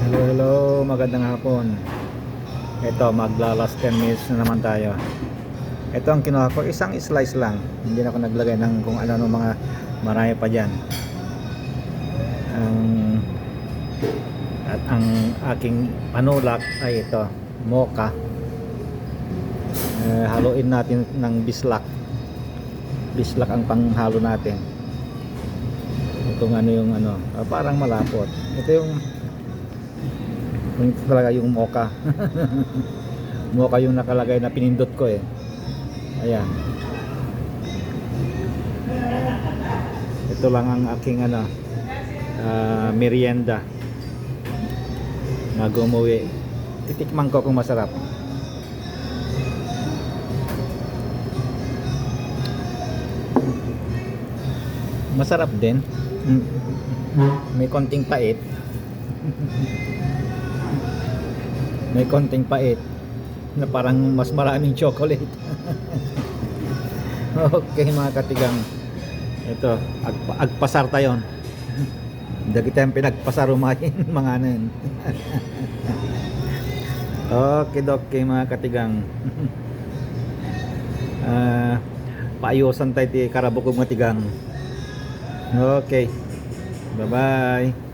Hello, hello, magandang hapon. Ito, magla last 10 minutes na naman tayo. Ito ang kinuha ko, isang slice lang. Hindi na ako naglagay ng kung ano ng mga marami pa dyan. Ang at ang aking panulak ay ito, mocha. Eh, haluin natin ng bislak. Bislak ang panghalo natin. Itong ano yung ano, ah, parang malapot. Ito yung yung talaga yung mocha. mocha yung nakalagay na pinindot ko eh. Ayan. Ito lang ang aking ano ah, merienda. Bago umuwi. Titikman ko kung masarap. Masarap din. Mm. May konting pait. May konting pait na parang mas maraming chocolate. okay mga katigang. Ito, agpa, agpasar tayon. Dagi tayong pinagpasar umayin mga yun. okay, okay mga katigang. Ah, paayusan tayo ti karabukog matigang. Okay. Bye-bye.